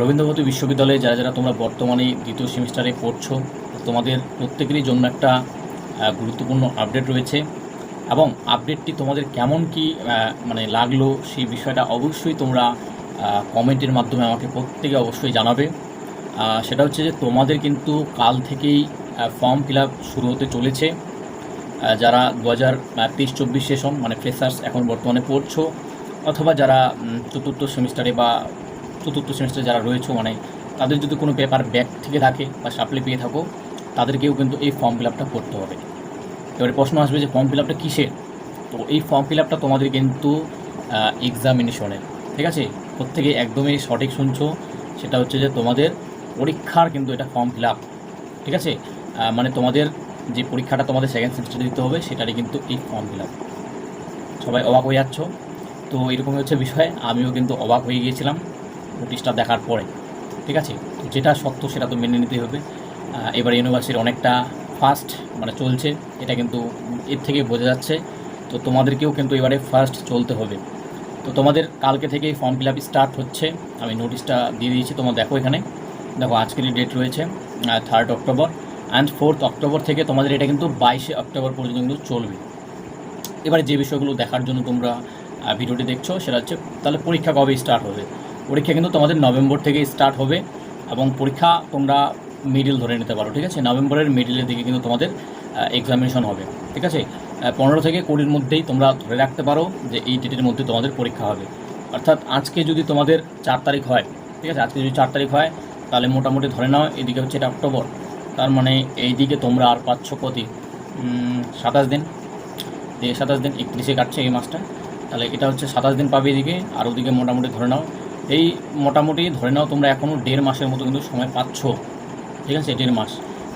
রবীন্দ্রভারতী বিশ্ববিদ্যালয়ে যারা যারা তোমরা বর্তমানে দ্বিতীয় সেমিস্টারে পড়ছো, তোমাদের প্রত্যেকেরই জন্য একটা গুরুত্বপূর্ণ আপডেট রয়েছে। এবং আপডেটটি তোমাদের কেমন কি মানে লাগল সেই বিষয়টা অবশ্যই তোমরা কমেন্টের মাধ্যমে আমাকে প্রত্যেকে অবশ্যই জানাবে। সেটা হচ্ছে যে তোমাদের কিন্তু কাল থেকেই ফর্ম ফিল শুরু হতে চলেছে। যারা দু হাজার তেইশ চব্বিশ সেশন মানে ফ্রেশার্স এখন বর্তমানে পড়ছো, অথবা যারা চতুর্থ সেমিস্টারে বা চতুর্থ সেমিস্টারে যারা রয়েছে মানে তাদের যদি কোনো পেপার ব্যাক থেকে থাকে বা সাপ্লি পেয়ে থাকো, তাদেরকেও কিন্তু এই ফর্ম ফিল আপটা করতে হবে। এবারে প্রশ্ন আসবে যে ফর্ম ফিল আপটা কিসের? তো এই ফর্ম ফিল আপটা তোমাদের কিন্তু এক্সামিনেশনের ঠিক আছে? প্রত্যেকে একদমই সঠিক শুনছো। সেটা হচ্ছে যে তোমাদের পরীক্ষার কিন্তু এটা ফর্ম ফিল আপ ঠিক আছে? মানে তোমাদের যে পরীক্ষাটা তোমাদের সেকেন্ড সেমিস্টারে দিতে হবে, সেটারই কিন্তু এই ফর্ম ফিল আপ সবাই অবাক হয়ে যাচ্ছ? তো এরকমই হচ্ছে বিষয়। আমিও কিন্তু অবাক হয়ে গিয়েছিলাম। নোটিশটা দেখার পরে, ঠিক আছে? যেটা সত্য সেটা তো মেনে নিতেই হবে। এবার ইউনিভার্সিটির অনেকটা ফাস্ট মানে চলছে, এটা কিন্তু এর থেকে বোঝা যাচ্ছে। তো তোমাদেরকেও কিন্তু এবারে ফার্স্ট চলতে হবে। তো তোমাদের কালকে থেকেই ফর্ম ফিল আপ স্টার্ট হচ্ছে। আমি নোটিশটা দিয়ে দিয়েছি, তোমরা দেখো এখানে। দেখো আজকেরই ডেট রয়েছে third October and fourth October থেকে তোমাদের এটা কিন্তু বাইশে অক্টোবর পর্যন্ত কিন্তু চলবে। এবারে যে বিষয়গুলো দেখার জন্য তোমরা ভিডিওটি দেখছ, সেটা হচ্ছে তাহলে পরীক্ষা কবে স্টার্ট হবে? পরীক্ষা কিন্তু তোমাদের নভেম্বর থেকে স্টার্ট হবে এবং পরীক্ষা তোমরা মিডিল ধরে নিতে পারো, ঠিক আছে? নভেম্বরের মিডিলের দিকে কিন্তু তোমাদের এক্সামিনেশন হবে, ঠিক আছে? পনেরো থেকে কুড়ির মধ্যেই তোমরা ধরে রাখতে পারো যে এই ডেটের মধ্যে তোমাদের পরীক্ষা হবে। অর্থাৎ আজকে যদি তোমাদের চার তারিখ হয়, ঠিক আছে? আজকে যদি চার তারিখ হয়, তাহলে মোটামুটি ধরে নাও, এদিকে হচ্ছে এটা অক্টোবর। তার মানে এই দিকে তোমরা আর পাচ্ছ কতি? সাতাশ দিন। দিয়ে সাতাশ দিন একত্রিশে কাটছে এই মাসটা। তাহলে এটা হচ্ছে সাতাশ দিন পাবে এদিকে, আর ওদিকে মোটামুটি ধরে নাও এই মোটামুটি ধরে নাও তোমরা এখনও দেড় মাসের মতো কিন্তু সময় পাচ্ছ। ঠিক আছে? দেড় মাস।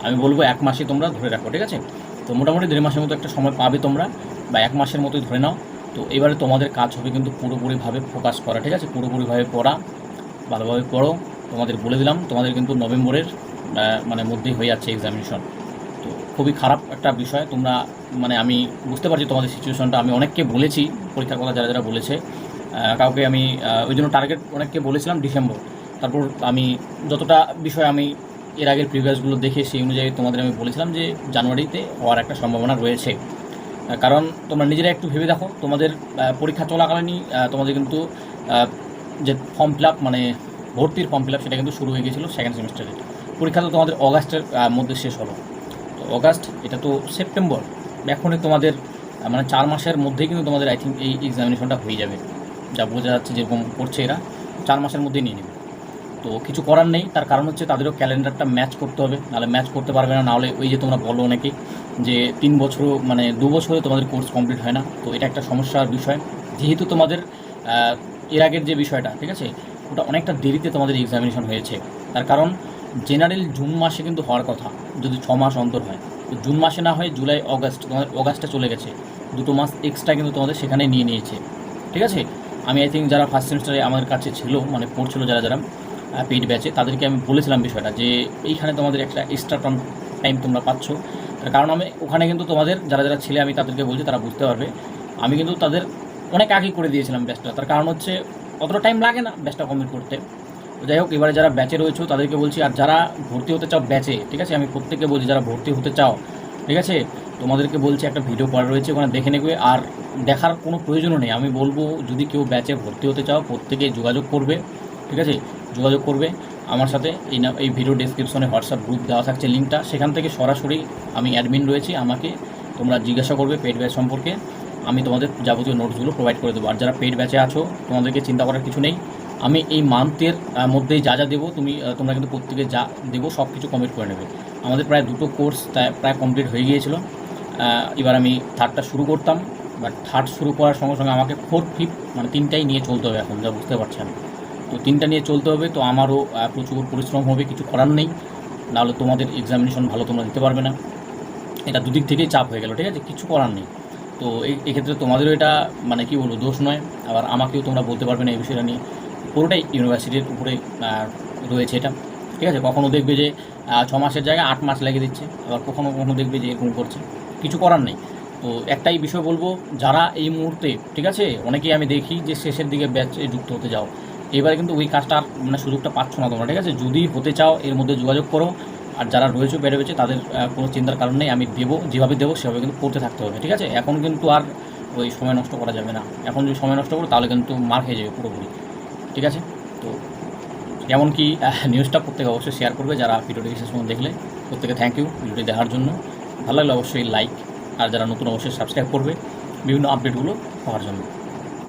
আমি বলব এক মাসে তোমরা ধরে রাখো, ঠিক আছে? তো মোটামুটি দেড় মাসের মতো একটা সময় পাবে তোমরা, বা এক মাসের মতোই ধরে নাও। তো এবারে তোমাদের কাজ হবে কিন্তু পুরোপুরিভাবে ফোকাস করা, ঠিক আছে? পুরোপুরিভাবে পড়া, ভালোভাবে পড়ো। তোমাদের বলে দিলাম, তোমাদের কিন্তু নভেম্বরের মানে মধ্যেই হয়ে যাচ্ছে এক্সামিনেশন তো খুবই খারাপ একটা বিষয়। তোমরা মানে আমি বুঝতে পারছি তোমাদের সিচুয়েশনটা আমি অনেককে বলেছি, পরীক্ষার কথা যারা যারা বলেছে। কাউকে আমি ওই জন্য টার্গেট অনেককে বলেছিলাম ডিসেম্বর। তারপর আমি যতটা বিষয় আমি এর আগের প্রিভিয়াসগুলো দেখে সেই অনুযায়ী তোমাদের আমি বলেছিলাম যে জানুয়ারিতে হওয়ার একটা সম্ভাবনা রয়েছে। কারণ তোমরা নিজেরা একটু ভেবে দেখো, তোমাদের পরীক্ষা চলাকালীনই তোমাদের কিন্তু যে ফর্ম ফিল মানে ভর্তির ফর্ম ফিল সেটা কিন্তু শুরু হয়ে গেছিল সেকেন্ড সেমিস্টারে পরীক্ষা তো তোমাদের অগাস্টের মধ্যে শেষ হলো। তো অগাস্ট, এটা তো সেপ্টেম্বর। এখনই তোমাদের মানে চার মাসের মধ্যেই কিন্তু তোমাদের আই থিঙ্ক এই এক্সামিনেশনটা হয়ে যাবে। যা বোঝা যাচ্ছে যেরকম করছে এরা, চার মাসের মধ্যেই নিয়ে নেবে। তো কিছু করার নেই, তার কারণ হচ্ছে তাদেরও ক্যালেন্ডারটা ম্যাচ করতে হবে, নাহলে ম্যাচ করতে পারবে না, নাহলে ওই যে তোমরা বলো অনেকেই যে তিন বছরও মানে দু বছরে তোমাদের কোর্স কমপ্লিট হয় না, তো এটা একটা সমস্যার বিষয়। যেহেতু তোমাদের এর আগের যে বিষয়টা, ঠিক আছে, ওটা অনেকটা দেরিতে তোমাদের এক্সামিনেশন হয়েছে। তার কারণ জেনারেল জুন মাসে কিন্তু হওয়ার কথা, যদি ছ মাস অন্তর হয়। তো জুন মাসে না হয়ে জুলাই, অগাস্ট, তোমাদের অগাস্টে চলে গেছে। দুটো মাস এক্সট্রা কিন্তু তোমাদের সেখানে নিয়ে নিয়েছে। ঠিক আছে? আমি আই থিঙ্ক যারা ফার্স্ট সেমিস্টারে আমার কাছে ছিল মানে পড়ছিল যারা যারা পেইড ব্যাচে তাদেরকে আমি বলেছিলাম বিষয়টা যে, এইখানে তোমাদের একটা এক্সট্রা টন টাইম তোমরা পাচ্ছ। তার কারণ আমি, ওখানে কিন্তু তোমাদের যারা যারা ছেলে, আমি তাদেরকে বলছি, তারা বুঝতে পারবে। আমি কিন্তু তাদের অনেক আগেই করে দিয়েছিলাম ব্যাচটা তার কারণ হচ্ছে, অতটা টাইম লাগে না ব্যাচটা কমপ্লিট করতে। যাই হোক, এবারে যারা ব্যাচে রয়েছে, তাদেরকে বলছি, আর যারা ভর্তি হতে চাও ব্যাচে ঠিক আছে? আমি প্রত্যেককে বলছি, যারা ভর্তি হতে চাও ঠিক আছে? তোমাদেরকে বলছি একটা ভিডিও করা রয়েছে, ওখানে দেখে নেবে। আর দেখার কোনো প্রয়োজনও নেই। আমি বলব, যদি কেউ ব্যাচে ভর্তি হতে চাও, প্রত্যেকে যোগাযোগ করবে, ঠিক আছে? যোগাযোগ করবে। আমার সাথে এই না, এই ভিডিও ডেসক্রিপশনে হোয়াটসঅ্যাপ গ্রুপ দেওয়া থাকছে লিঙ্কটা সেখান থেকে সরাসরি আমি অ্যাডমিন রয়েছি, আমাকে তোমরা জিজ্ঞাসা করবে পেড ব্যাচ সম্পর্কে। আমি তোমাদের যাবতীয় নোটসগুলো প্রোভাইড করে দেবো। আর যারা পেড ব্যাচে আছো, তোমাদেরকে চিন্তা করার কিছু নেই। আমি এই মান্থের মধ্যেই যা যা দেবো, তুমি তোমরা কিন্তু প্রত্যেকে যা দেবো সব কিছু কমপ্লিট করে নেবে। আমাদের প্রায় দুটো কোর্স প্রায় কমপ্লিট হয়ে গিয়েছিল। এবার আমি থার্ডটা শুরু করতাম। বাট থার্ড শুরু করার সঙ্গে সঙ্গে আমাকে ফোর্থ ফিফথ মানে তিনটাই নিয়ে চলতে হবে এখন, যা বুঝতে পারছেন। তো তিনটা নিয়ে চলতে হবে, তো আমারও প্রচুর পরিশ্রম হবে, কিছু করার নেই। নাহলে তোমাদের এক্সামিনেশন ভালো তোমরা দিতে পারবে না। এটা দুদিক থেকেই চাপ হয়ে গেল, ঠিক আছে? কিছু করার নেই। তো এই এক্ষেত্রে তোমাদেরও এটা মানে কি বলব, দোষ নয়। আবার আমাকেও তোমরা বলতে পারবে না এই বিষয়টা নিয়ে। পুরোটাই ইউনিভার্সিটির উপরে রয়েছে এটা। ঠিক আছে? কখনও দেখবে যে ছ মাসের জায়গায় আট মাস লাগিয়ে দিচ্ছে। আবার কখনও কখনও দেখবে যে, এরকম করছে। কিছু করার নেই। তো একটাই বিষয় বলব, যারা এই মুহূর্তে, ঠিক আছে? অনেকেই আমি দেখি যে, শেষের দিকে ব্যাচে যুক্ত হতে যাও। এবারে কিন্তু ওই কাজটা আর মানে সুযোগটা পাচ্ছ না তোমরা, ঠিক আছে? যদি হতে চাও, এর মধ্যে যোগাযোগ করো। আর যারা রয়েছে, বেড়ে রয়েছে, তাদের কোনো চিন্তার কারণ নেই। আমি দেবো, যেভাবে দেবো, সেভাবে কিন্তু করতে থাকতে হবে, ঠিক আছে? এখন কিন্তু আর ওই সময় নষ্ট করা যাবে না। এখন যদি সময় নষ্ট করো, তাহলে কিন্তু মার খেয়ে যাবে পুরোপুরি, ঠিক আছে? তো এমনকি নিউজটা প্রত্যেকে অবশ্যই শেয়ার করবে যারা ভিডিওটি শেষ পর্যন্ত দেখলে। প্রত্যেকে থ্যাংক ইউ ভিডিওটি দেখার জন্য। ভালো লাগলে অবশ্যই লাইক আর যারা নতুন, অবশ্যই সাবস্ক্রাইব করবে। বিভিন্ন আপডেটগুলো পাওয়ার জন্য।